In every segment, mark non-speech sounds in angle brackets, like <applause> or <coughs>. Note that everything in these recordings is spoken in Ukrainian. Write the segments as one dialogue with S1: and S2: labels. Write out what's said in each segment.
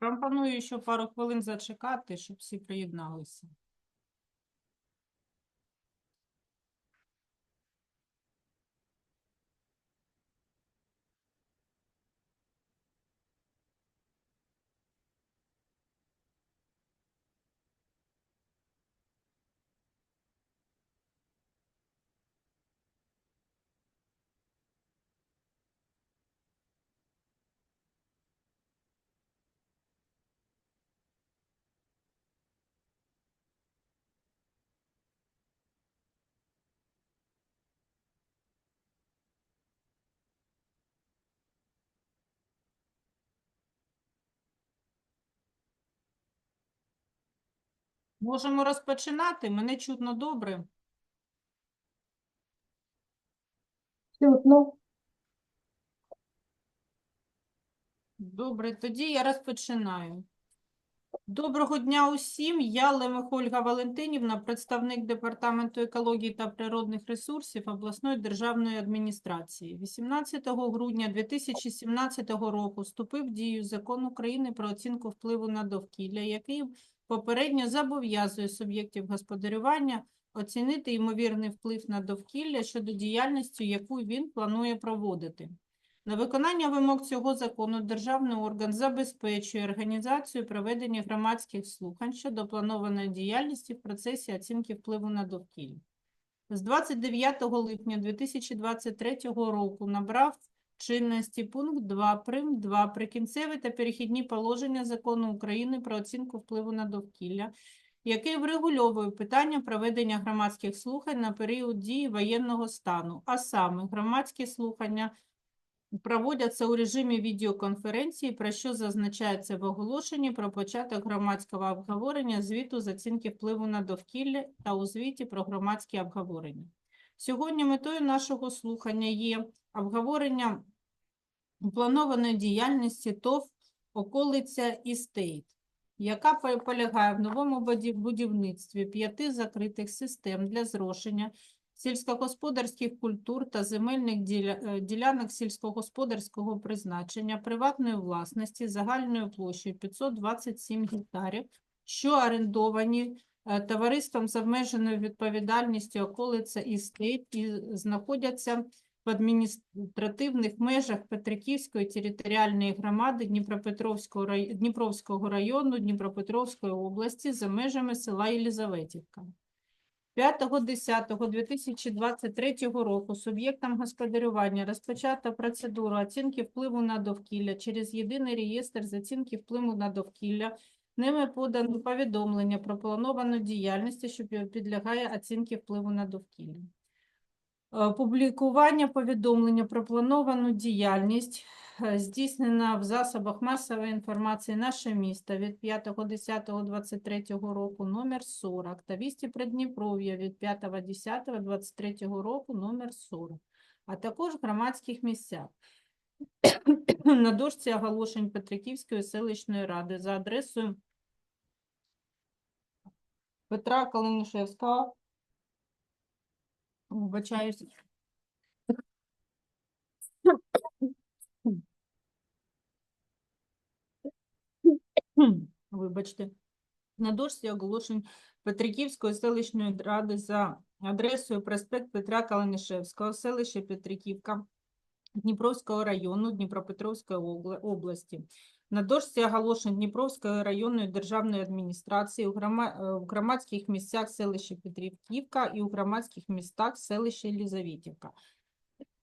S1: Пропоную ще пару хвилин зачекати, щоб всі приєдналися. Можемо розпочинати. Мене чутно добре.
S2: Чутно.
S1: Добре, тоді я розпочинаю. Доброго дня усім. Я Лемех Ольга Валентинівна, представник Департаменту екології та природних ресурсів обласної державної адміністрації. 18 грудня 2017 року вступив в дію Закон України про оцінку впливу на довкілля, який попередньо зобов'язує суб'єктів господарювання оцінити ймовірний вплив на довкілля щодо діяльності, яку він планує проводити. На виконання вимог цього закону державний орган забезпечує організацію проведення громадських слухань щодо планованої діяльності в процесі оцінки впливу на довкілля. З 29 липня 2023 року набрав чинності пункт 2 прим. 2 прикінцеві та перехідні положення Закону України про оцінку впливу на довкілля, який врегульовує питання проведення громадських слухань на період дії воєнного стану, а саме громадські слухання проводяться у режимі відеоконференції, про що зазначається в оголошенні про початок громадського обговорення звіту з оцінки впливу на довкілля та у звіті про громадські обговорення. Сьогодні метою нашого слухання є обговорення планованої діяльності ТОВ «Околиця Істейт», яка полягає в новому будівництві п'яти закритих систем для зрошення сільськогосподарських культур та земельних е, ділянок сільськогосподарського призначення приватної власності загальною площею 527 гектарів, що орендовані е, товариством з обмеженою відповідальністю околиця і стейт і знаходяться в адміністративних межах Петриківської територіальної громади Дніпропетровського, рай- Дніпровського району Дніпропетровської області за межами села Єлізаветівка. 5.10.2023 року суб'єктам господарювання розпочата процедуру оцінки впливу на довкілля через єдиний реєстр з оцінки впливу на довкілля. Ними подано повідомлення про плановану діяльність, що підлягає оцінці впливу на довкілля. Е, Публікування повідомлення про плановану діяльність е, здійснена в засобах масової інформації «Наше місто» від 5.10.23 року номер 40 та «Вісті Придніпров'я» від 5.10.23 року номер 40, а також в громадських місцях. <coughs> На дошці оголошень Петриківської селищної ради за адресою Петра Калинішевського, вибачаюсь, вибачте, на дошці оголошень Петриківської селищної ради за адресою проспект Петра Калинишевського, селище Петриківка, Дніпровського району Дніпропетровської області. На дошці оголошень Дніпровської районної державної адміністрації у е, громадських місцях селища Петриківка і у громадських містах селища Єлізаветівка.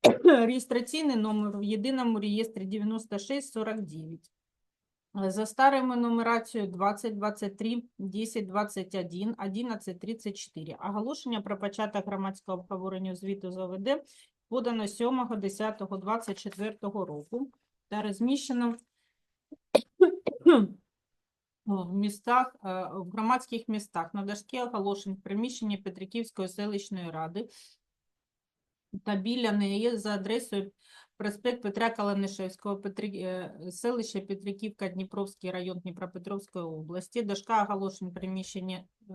S1: <clears throat> Реєстраційний номер в єдиному реєстрі 9649. Е, За старими нумерацією 20, 23, 10, 21, 11, 34. Оголошення про початок громадського обговорення звіту з ОВД подано 7, 10, 24 року та розміщено в містах, е, в громадських містах на дошці оголошень в приміщенні Петриківської селищної ради та біля неї за адресою проспект Петра Каланишевського, Петрі... е, селище Петриківка, Дніпровський район Дніпропетровської області, дошка оголошень приміщення е,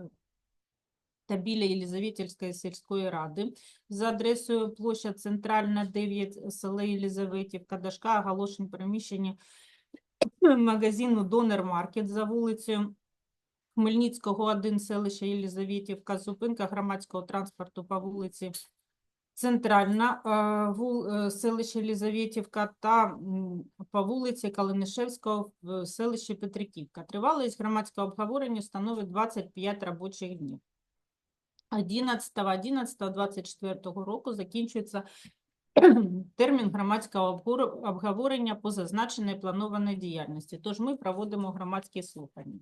S1: та біля Єлизаветівської сільської ради. За адресою площа Центральна, 9, село Єлизаветівка, дошка оголошень приміщення магазину Донер Маркет за вулицею Хмельницького, 1, селище Єлизаветівка, зупинка громадського транспорту по вулиці Центральна, е, вул- е, селище Єлизаветівка та по вулиці Калинишевського в селищі Петриківка. Тривалість громадського обговорення становить 25 робочих днів. 11.11.24 року закінчується <clears throat> термін громадського обговорення по зазначеної планованої діяльності. Тож ми проводимо громадські слухання.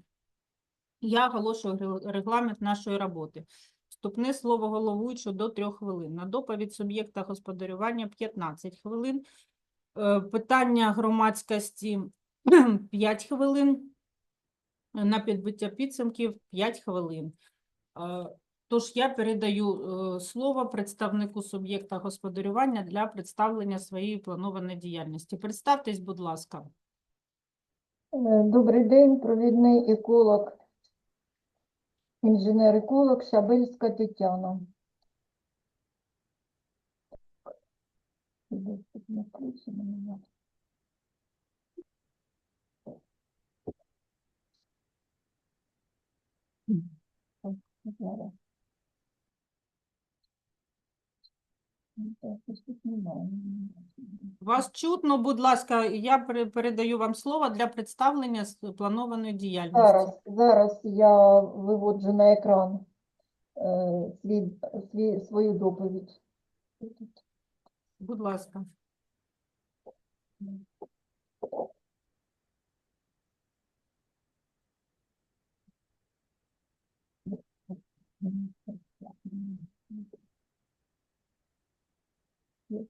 S1: Я оголошую регламент нашої роботи. Вступне слово головуючого до трьох хвилин. На доповідь суб'єкта господарювання 15 хвилин. Е, Питання громадськості <clears throat> 5 хвилин. На підбиття підсумків 5 хвилин. Тож я передаю е, слово представнику суб'єкта господарювання для представлення своєї планованої діяльності. Представтесь, будь ласка.
S2: Е, Добрий день, провідний еколог, інженер-еколог Шабельська Тетяна. Зараз.
S1: Вас чутно, будь ласка, я пере- передаю вам слово для представлення с- планованої діяльності.
S2: Зараз, зараз я виводжу на екран е, свій, свій, свою доповідь.
S1: Будь ласка.
S2: Е,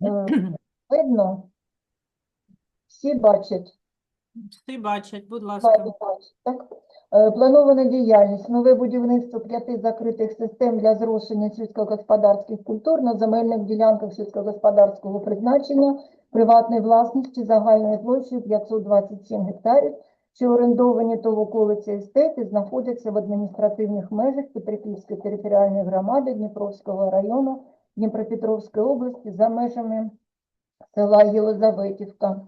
S2: <clears throat> Видно? Всі бачать?
S1: Всі бачать, будь ласка.
S2: так? Е, Планована діяльність. Нове будівництво п'яти закритих систем для зрошення сільськогосподарських культур на земельних ділянках сільськогосподарського призначення приватної власності загальною площею 527 гектарів, що орендовані та в околиці естети знаходяться в адміністративних межах Петриківської територіальної громади Дніпровського району Дніпропетровської області за межами села Єлизаветівка.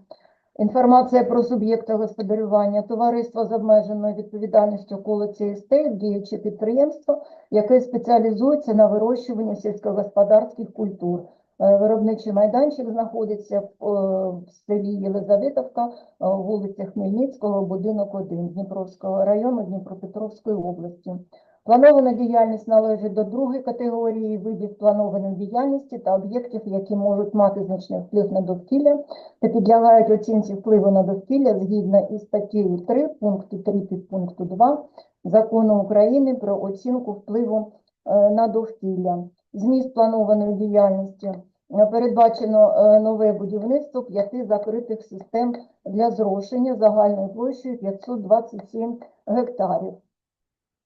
S2: Інформація про суб'єкта господарювання, товариство з обмеженою відповідальністю околиці естейт, діюче підприємство, яке спеціалізується на вирощуванні сільськогосподарських культур. Е, Виробничий майданчик знаходиться в, е, селі Єлизаветовка, е, вулиця Хмельницького, будинок 1 Дніпровського району Дніпропетровської області. Планована діяльність належить до другої категорії видів планованої діяльності та об'єктів, які можуть мати значний вплив на довкілля та підлягають оцінці впливу на довкілля згідно із статтею 3 пункту 3 підпункту 2 Закону України про оцінку впливу на довкілля. Зміст планованої діяльності передбачено е, нове будівництво п'яти закритих систем для зрошення загальною площею 527 гектарів.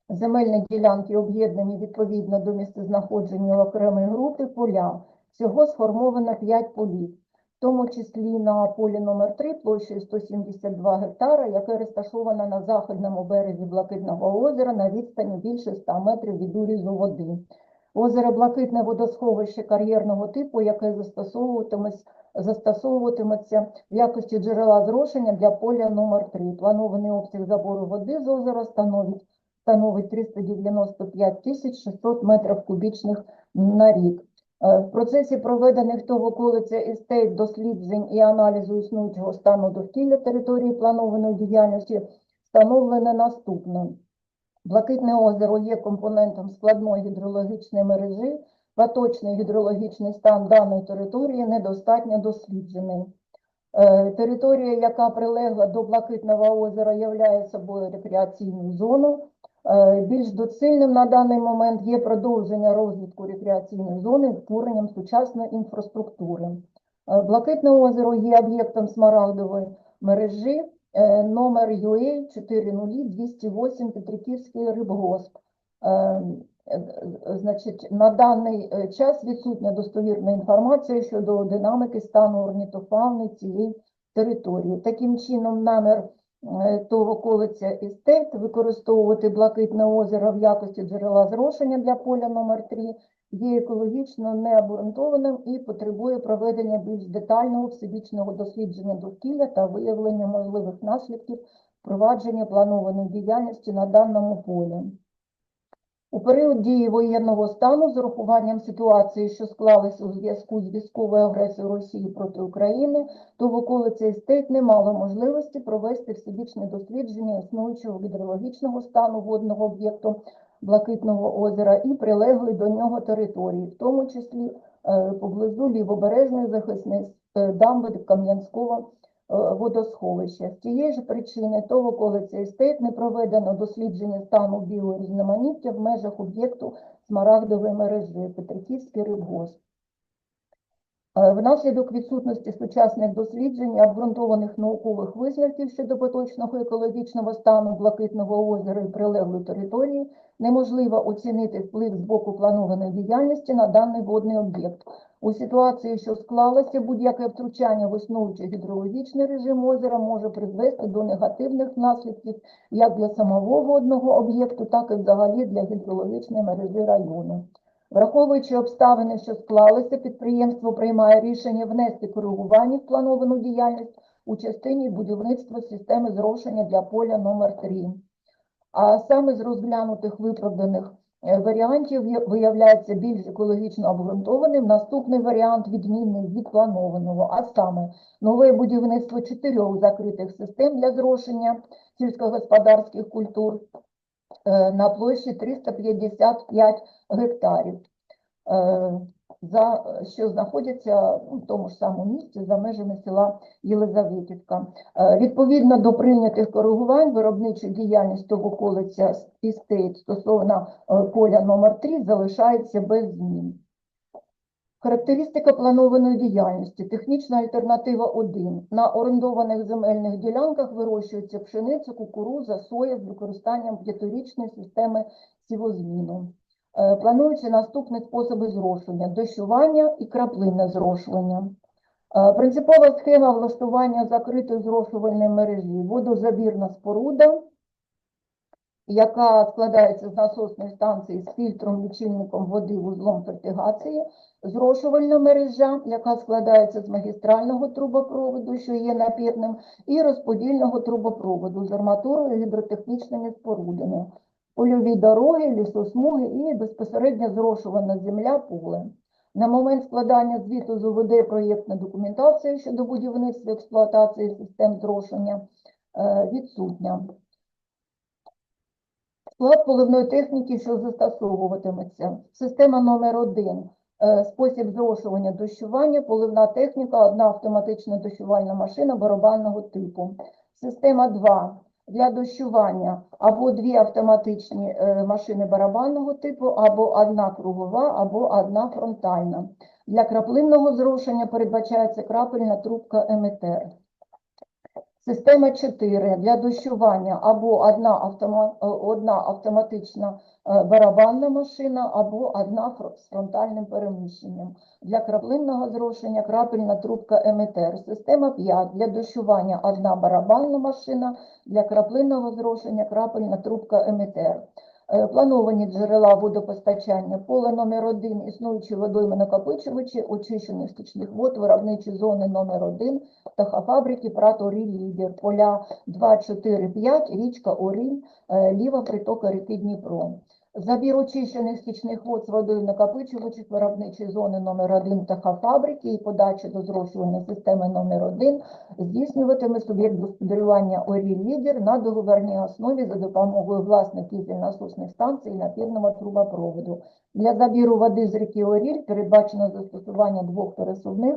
S2: Земельні ділянки об'єднані відповідно до місцезнаходження окремої групи поля. Всього сформовано 5 полів, в тому числі на полі номер 3 площею 172 гектара, яке розташоване на заходному березі Блакитного озера на відстані більше 100 метрів від урізу води. Озеро Блакитне водосховище кар'єрного типу, яке застосовуватиметься, в якості джерела зрошення для поля номер 3. Планований обсяг забору води з озера становить становить 395 тисяч 600 метрів кубічних на рік. Е, В процесі проведених то в околиці естейт досліджень і аналізу існуючого стану довкілля території планованої діяльності встановлено наступне. Блакитне озеро є компонентом складної гідрологічної мережі, поточний гідрологічний стан даної території недостатньо досліджений. Е, Територія, яка прилегла до Блакитного озера, являє собою рекреаційну зону. Е, Більш доцільним на даний момент є продовження розвитку рекреаційної зони створенням сучасної інфраструктури. Е, Блакитне озеро є об'єктом смарагдової мережі номер UA 40208 Петриківський рибгосп. Е, е, е, Значить, на даний е, час відсутня достовірна інформація щодо динаміки стану орнітофауни цієї території. Таким чином, намір е, то околиця естейт використовувати Блакитне озеро в якості джерела зрошення для поля номер 3 є екологічно необґрунтованим і потребує проведення більш детального всебічного дослідження довкілля та виявлення можливих наслідків впровадження планованої діяльності на даному полі. У період дії воєнного стану з урахуванням ситуації, що склалися у зв'язку з військовою агресією Росії проти України, то в околиці естейт не мало можливості провести всебічне дослідження існуючого гідрологічного стану водного об'єкту Блакитного озера і прилегли до нього території, в тому числі е, поблизу лівобережної захисної е, дамби Кам'янського е, водосховища. З тієї ж причини того, коли цей стейт не проведено дослідження стану біорізноманіття в межах об'єкту Смарагдової мережі Петриківський рибгосп. Е, Внаслідок відсутності сучасних досліджень обґрунтованих наукових висновків щодо поточного екологічного стану Блакитного озера і прилеглої території неможливо оцінити вплив з боку планованої діяльності на даний водний об'єкт. У ситуації, що склалася, будь-яке втручання в існуючий гідрологічний режим озера може призвести до негативних наслідків як для самого водного об'єкту, так і взагалі для гідрологічної мережі району. Враховуючи обставини, що склалися, підприємство приймає рішення внести коригування в плановану діяльність у частині будівництва системи зрошення для поля номер 3 А саме з розглянутих виправданих е, варіантів виявляється більш екологічно обґрунтованим наступний варіант відмінний від планованого, а саме нове будівництво чотирьох закритих систем для зрошення сільськогосподарських культур на площі 355 гектарів, е, за, що знаходяться в тому ж самому місці за межами села Єлизаветівка. Е, Відповідно до прийнятих коригувань, виробнича діяльність околиця істейт стосовно е, поля номер 3 залишається без змін. Характеристика планованої діяльності. Технічна альтернатива 1. На орендованих земельних ділянках вирощується пшениця, кукуруза, соя з використанням п'ятирічної системи сівозміну. Е, Плануються наступні способи зрошення: дощування і краплинне зрошування. Е, Принципова схема влаштування закритої зрошувальної мережі. Водозабірна споруда, яка складається з насосної станції з фільтром, лічильником води, вузлом фертигації, зрошувальна мережа, яка складається з магістрального трубопроводу, що є напірним, і розподільного трубопроводу з арматурою гідротехнічними спорудами, польові дороги, лісосмуги і безпосередньо зрошувана земля поле. На момент складання звіту з УВД проєктна документація щодо будівництва експлуатації систем зрошення е, відсутня. Склад поливної техніки, що застосовуватиметься. Система номер 1 спосіб зрошування дощування, поливна техніка, одна автоматична дощувальна машина барабанного типу. Система 2 для дощування або дві автоматичні е, машини барабанного типу, або одна кругова, або одна фронтальна. Для краплинного зрошення передбачається крапельна трубка емітер. Система 4 для дощування або одна, автома, е, одна автоматична е, барабанна машина, або одна з фронтальним переміщенням. Для краплинного зрошення крапельна трубка МТР. Система 5 для дощування одна барабанна машина, для краплинного зрошення крапельна трубка емітер. Е, Плановані джерела водопостачання. Поле номер 1 існуючі водойми накопичувачі, очищених стічних вод, виробничі зони номер 1 птахофабрики Прат Оріль Лідер, поля 2, 4, 5, річка Оріль, е, ліва притока ріки Дніпро. Забір очищених стічних вод з водою накопичувачів виробничої зони номер 1 птахофабрики і подача до зрошувальної системи номер 1 здійснюватиме суб'єкт господарювання Оріль Лідер на договірній основі за допомогою власних кізель-насосних станцій напірного трубопроводу. Для забіру води з ріки Оріль передбачено застосування двох пересувних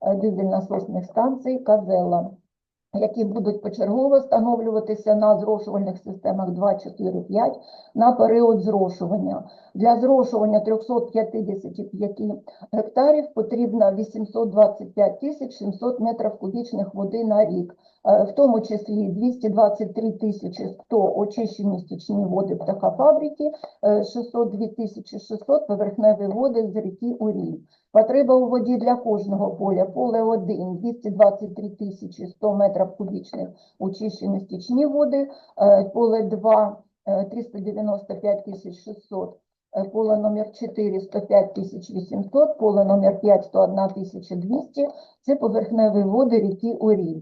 S2: е, дизель-насосних станцій «Казела», які будуть почергово встановлюватися на зрошувальних системах 2, 4, 5 на період зрошування. Для зрошування 355 гектарів потрібно 825 тисяч 700 метрів кубічних води на рік, в тому числі 223 тисячі 100 очищені стічні води птахофабрики, е, 602 тисячі 600 поверхневі води з ріки Уріль. Потреба у воді для кожного поля. Поле 1 – 223 тисячі 100 метрів кубічних очищені стічні води, е, поле 2 – 395 тисяч 600 е, поле номер 4 105 800, поле номер 5 101 200 – це поверхневі води ріки Оріль.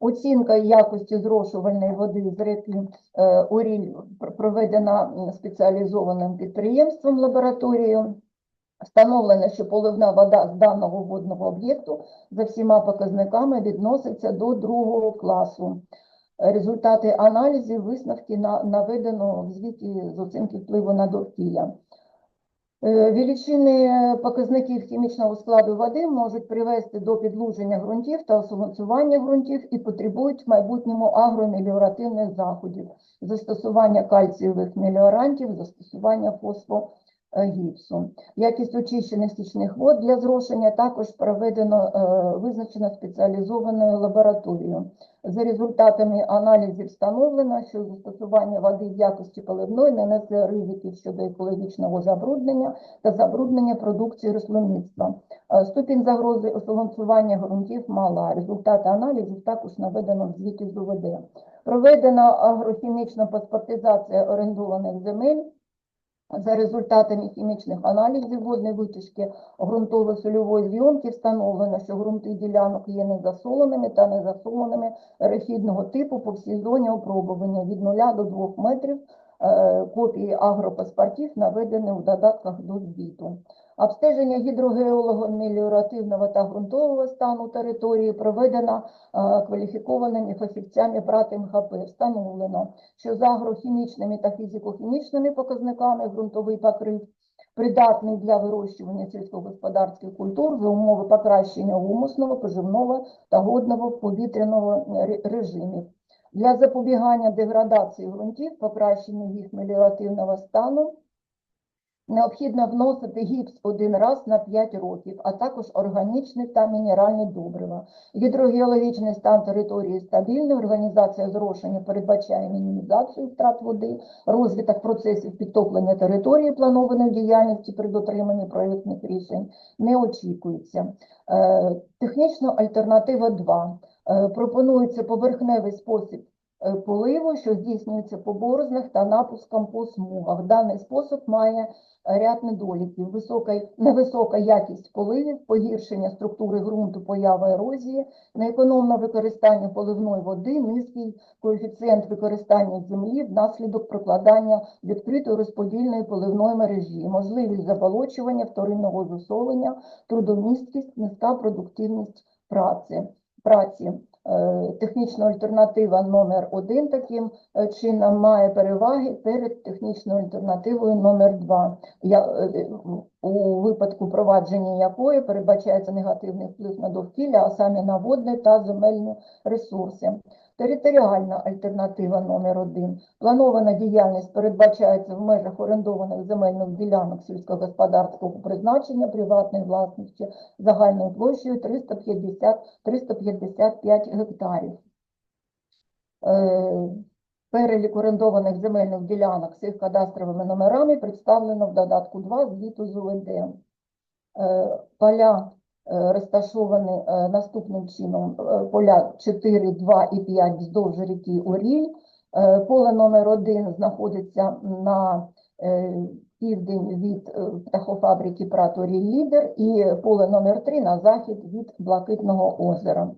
S2: Оцінка якості зрошувальної води з ріки е, Оріль проведена спеціалізованим підприємством лабораторією. Встановлено, що поливна вода з даного водного об'єкту за всіма показниками відноситься до другого класу. Результати аналізів, висновки на- наведено в звіті з оцінки впливу на довкілля. Е, Величини показників хімічного складу води можуть привести до підлуження ґрунтів та осолонцювання ґрунтів і потребують в майбутньому агромеліоративних заходів, застосування кальцієвих меліорантів, застосування фосфогіпсу. Якість очищених стічних вод для зрошення також проведено, е, визначено спеціалізованою лабораторією. За результатами аналізів встановлено, що застосування води в якості поливної не несе ризиків щодо екологічного забруднення та забруднення продукції рослинництва. Е, Ступінь загрози осолонцювання ґрунтів мала. Результати аналізів також наведено в звіті з УВД. Проведена агрохімічна паспортизація орендованих земель. За результатами хімічних аналізів водної витяжки ґрунтово-сольової зйомки встановлено, що ґрунти ділянок є незасоленими та незасоленими рехідного типу по всій зоні опробування від 0 до 2 метрів. Е, Копії агропаспортів наведені в додатках до звіту. Обстеження гідрогеолого-меліоративного та ґрунтового стану території проведено е, кваліфікованими фахівцями ПРАТ МХП. Встановлено, що за агрохімічними та фізико-хімічними показниками ґрунтовий покрив придатний для вирощування сільськогосподарських культур за умови покращення гумусного, поживного та годного повітряного ре- режимів. Для запобігання деградації ґрунтів, покращення їх меліоративного стану, необхідно вносити гіпс один раз на 5 років, а також органічні та мінеральні добрива. Гідрогеологічний стан території стабільний, організація зрошення передбачає мінімізацію втрат води, розвиток процесів підтоплення території планованої діяльності при дотриманні проєктних рішень не очікується. Е, Технічна альтернатива 2. Е, Пропонується поверхневий спосіб е, поливу, що здійснюється по борознах та напуском по смугах. Даний спосіб має ряд недоліків, висока, невисока якість поливів, погіршення структури ґрунту, поява ерозії, неекономне використання поливної води, низький коефіцієнт використання землі внаслідок прокладання відкритої розподільної поливної мережі, можливість заболочування, вторинного засолення, трудомісткість, низька продуктивність праці. Праці. Е, Технічна альтернатива номер один таким е, чином має переваги перед технічною альтернативою номер два я, е, у випадку провадження якої передбачається негативний вплив на довкілля, а саме на водні та земельні ресурси. Територіальна альтернатива номер один. Планована діяльність передбачається в межах орендованих земельних ділянок сільськогосподарського призначення приватної власності загальною площею 350-355 гектарів. Е, Перелік орендованих земельних ділянок з їх кадастровими номерами представлено в додатку 2 звіту з УВД. Е, Поля розташовані е, наступним чином. Е, Поля 4, 2 і 5 вздовж ріки Оріль. Е, Поле номер 1 знаходиться на е, південь від е, птахофабрики Прат Оріль Лідер і поле номер 3 на захід від Блакитного озера.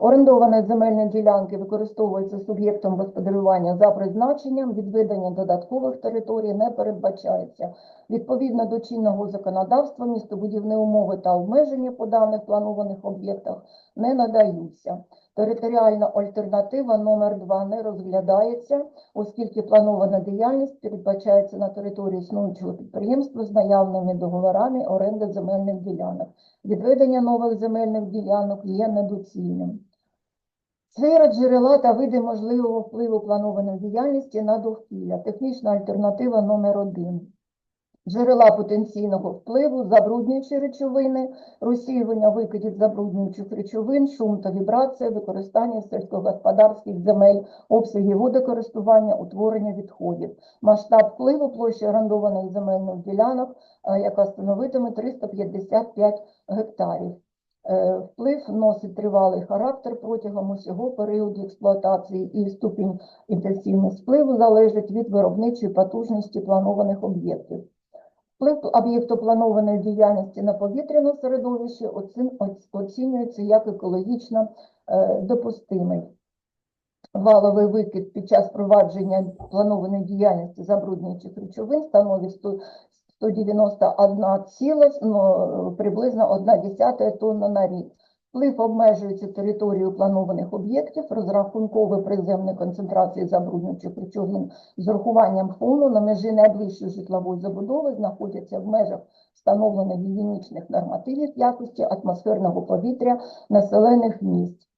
S2: Орендовані земельні ділянки використовуються суб'єктом господарювання за призначенням, відведення додаткових територій не передбачається. Відповідно до чинного законодавства, містобудівні умови та обмеження по даних планованих об'єктах не надаються. Територіальна альтернатива номер 2 не розглядається, оскільки планована діяльність передбачається на території існуючого підприємства з наявними договорами оренди земельних ділянок. Відведення нових земельних ділянок є недоцільним. Сфера джерела та види можливого впливу планованої діяльності на довкілля. Технічна альтернатива номер 1 Джерела потенційного впливу, забруднюючі речовини, розсіювання викидів забруднюючих речовин, шум та вібрація, використання сільськогосподарських земель, обсяги водокористування, утворення відходів. Масштаб впливу площі орендованих земельних ділянок, е, яка становитиме 355 гектарів. Е, Вплив носить тривалий характер протягом усього періоду експлуатації і ступінь інтенсивності впливу залежить від виробничої потужності планованих об'єктів. Вплив об'єктопланованої діяльності на повітряне середовище оцінюється як екологічно е, допустимий. Валовий викид під час провадження планованої діяльності забруднюючих речовин становить 100 191 ціла, ну, приблизно 1 десята тонна на рік. Вплив обмежується територією планованих об'єктів, розрахункової приземної концентрації забруднюючих речовин з урахуванням фону на межі найближчої житлової забудови знаходяться в межах встановлених гігієнічних нормативів якості атмосферного повітря населених місць.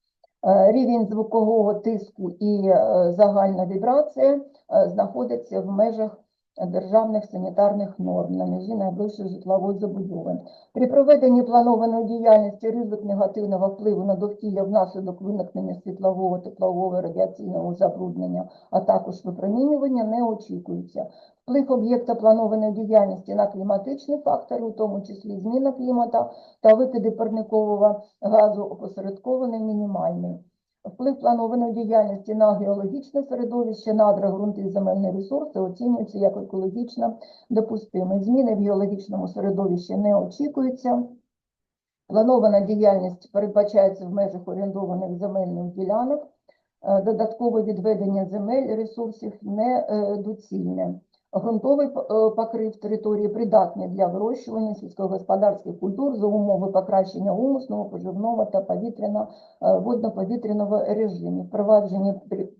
S2: Е, Рівень звукового тиску і е, загальна вібрація е, знаходяться в межах державних санітарних норм на межі найближчої житлової забудови. При проведенні планованої діяльності ризик негативного впливу на довкілля внаслідок виникнення світлового, теплового, радіаційного забруднення, а також випромінювання не очікується. Вплив об'єкта планованої діяльності на кліматичні фактори, у тому числі зміна клімата та викиди парникового газу опосередкований мінімальний. Вплив планованої діяльності на геологічне середовище, надра, ґрунти і земельні ресурси оцінюються як екологічно допустимі. Зміни в геологічному середовищі не очікуються. Планована діяльність передбачається в межах орендованих земельних ділянок. Е, Додаткове відведення земель ресурсів недоцільне. Ґрунтовий п- е, покрив території придатний для вирощування сільськогосподарських культур за умови покращення гумусного, поживного та е, водно-повітряного режимів.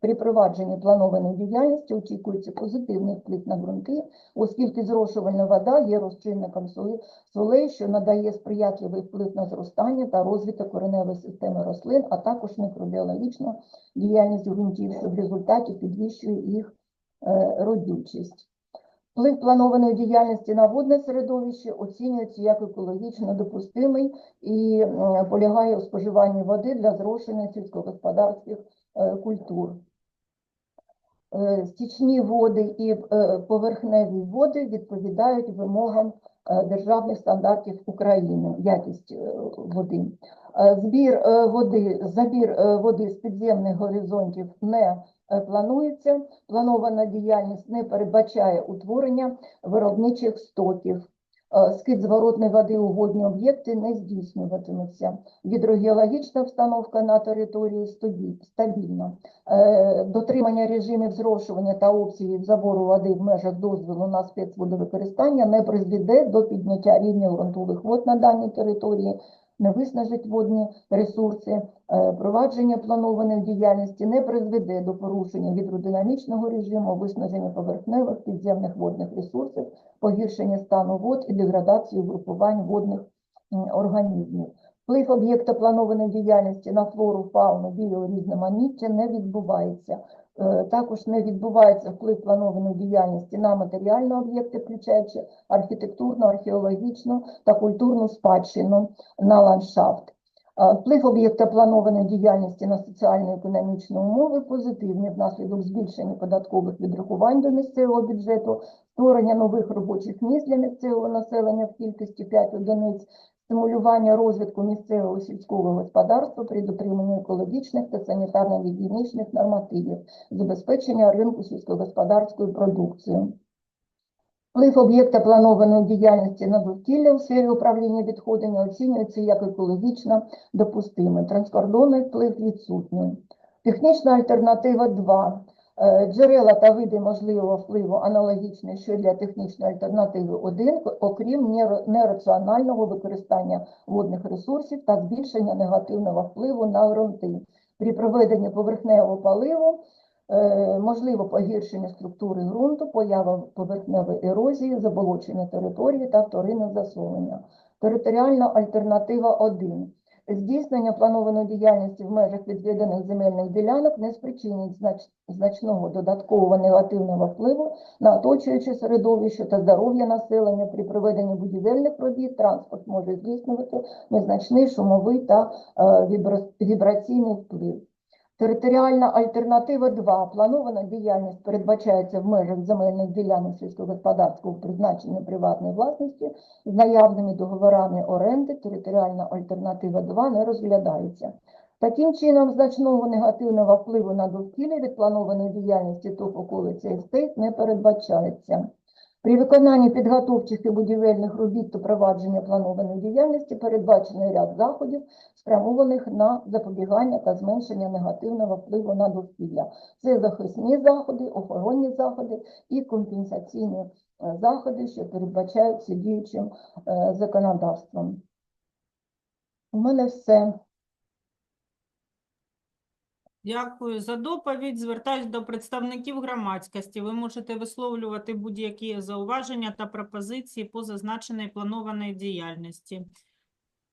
S2: При провадженні планованої діяльності очікується позитивний вплив на ґрунти, оскільки зрошувальна вода є розчинником солей, що надає сприятливий вплив на зростання та розвиток кореневої системи рослин, а також мікробіологічну діяльність ґрунтів, що в результаті підвищує їх е, родючість. Вплив планованої діяльності на водне середовище оцінюється як екологічно допустимий і е, полягає у споживанні води для зрошення сільськогосподарських е, культур. Е, Стічні води і поверхневі води відповідають вимогам державних стандартів України, якість е, води. Е, Збір е, води, забір е, води з підземних горизонтів не е, планується. Планована діяльність не передбачає утворення виробничих стоків. Е, Скид зворотної води у водні об'єкти не здійснюватиметься. Гідрогеологічна обстановка на території стабільна. Е, Дотримання режимів зрошування та обсягів забору води в межах дозволу на спецводовикористання не призведе до підняття рівня ґрунтових вод на даній території, виснажить водні ресурси. Е, Провадження планованої діяльності не призведе до порушення гідродинамічного режиму, виснаження поверхневих підземних водних ресурсів, погіршення стану вод і деградацію групувань водних організмів. Вплив об'єкта планованої діяльності на флору, фауну, біорізноманіття не відбувається. Е, Також не відбувається вплив планованої діяльності на матеріальні об'єкти, включаючи архітектурну, археологічну та культурну спадщину на ландшафт. Вплив об'єкта планованої діяльності на соціально-економічні умови позитивні внаслідок збільшення податкових відрахувань до місцевого бюджету, створення нових робочих місць для місцевого населення в кількості 5 одиниць, стимулювання розвитку місцевого сільського господарства при дотриманні екологічних та санітарно-гігієнічних нормативів, забезпечення ринку сільськогосподарською продукцією. Вплив об'єкта планованої діяльності на довкілля у сфері управління відходами оцінюється як екологічно допустимий. Транскордонний вплив відсутній. Технічна альтернатива 2. Е, Джерела та види можливого впливу аналогічні, що для технічної альтернативи 1, окрім нераціонального використання водних ресурсів та збільшення негативного впливу на ґрунти. При проведенні поверхневого поливу Е, можливо погіршення структури ґрунту, поява поверхневої ерозії, заболочення території та вторинне засолення. Територіальна альтернатива 1. Здійснення планованої діяльності в межах відведених земельних ділянок не спричинить знач- значного додаткового негативного впливу на оточуюче середовище та здоров'я населення при проведенні будівельних робіт. Транспорт може здійснювати незначний шумовий та е, вібра- вібраційний вплив. Територіальна альтернатива 2. Планована діяльність передбачається в межах земельних ділянок сільськогосподарського призначення приватної власності з наявними договорами оренди. Територіальна альтернатива 2 не розглядається. Таким чином, значного негативного впливу на довкілля від планованої діяльності ТОП околиця естейт не передбачається. При виконанні підготовчих і будівельних робіт та провадження планованої діяльності передбачений ряд заходів, спрямованих на запобігання та зменшення негативного впливу на довкілля. Це захисні заходи, охоронні заходи і компенсаційні е, заходи, що передбачаються діючим е, законодавством. У мене все.
S1: Дякую за доповідь. Звертаюсь до представників громадськості. Ви можете висловлювати будь-які зауваження та пропозиції по зазначеній планованій діяльності.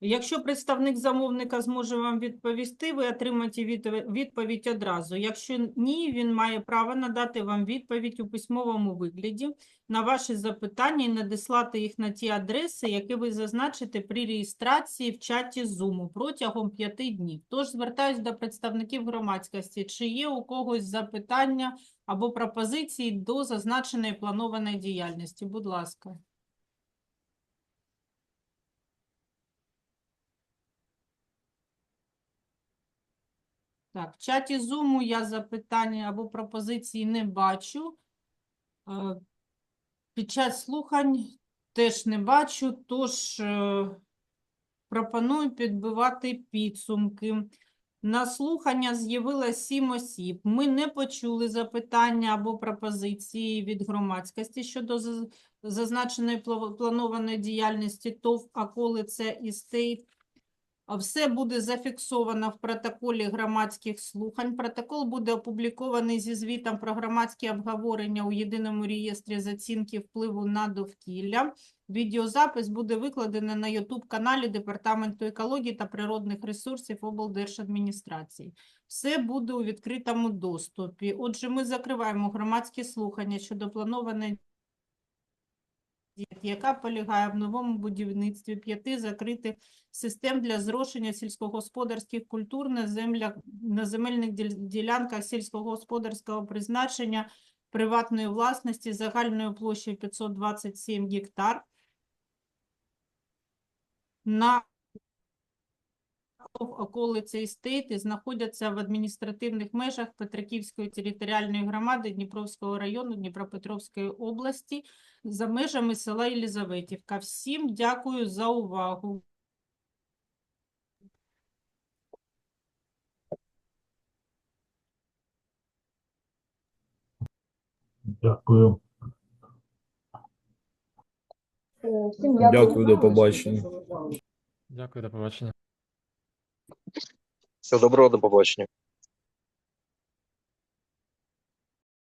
S1: Якщо представник замовника зможе вам відповісти, ви отримаєте відповідь- одразу. Якщо ні, він має право надати вам відповідь у письмовому вигляді на ваші запитання і надіслати їх на ті адреси, які ви зазначите при реєстрації в чаті Zoom протягом п'яти днів. Тож звертаюсь до представників громадськості, чи є у когось запитання або пропозиції до зазначеної планованої діяльності. Будь ласка. Так, в чаті Zoom я запитання або пропозиції не бачу. Е, Під час слухань теж не бачу, тож е, пропоную підбивати підсумки. На слухання з'явилось сім осіб. Ми не почули запитання або пропозиції від громадськості щодо зазначеної планованої діяльності ТОВ «Аколиця Істейт». Все буде зафіксовано в протоколі громадських слухань. Протокол буде опублікований зі звітом про громадські обговорення у єдиному реєстрі з оцінки впливу на довкілля. Відеозапис буде викладений на YouTube-каналі Департаменту екології та природних ресурсів облдержадміністрації. Все буде у відкритому доступі. Отже, ми закриваємо громадські слухання щодо планованої яка полягає в новому будівництві п'яти закритих систем для зрошення сільськогосподарських культур на землях на земельних ділянках сільськогосподарського призначення приватної власності загальною площею 527 гектар. На околиці Істейти знаходяться в адміністративних межах Петриківської територіальної громади Дніпровського району Дніпропетровської області за межами села Єлизаветівка. Всім дякую за увагу.
S3: Дякую.
S2: Всім дякую.
S4: Дякую, до побачення.
S5: Дякую, до побачення.
S6: Всього доброго, до побачення.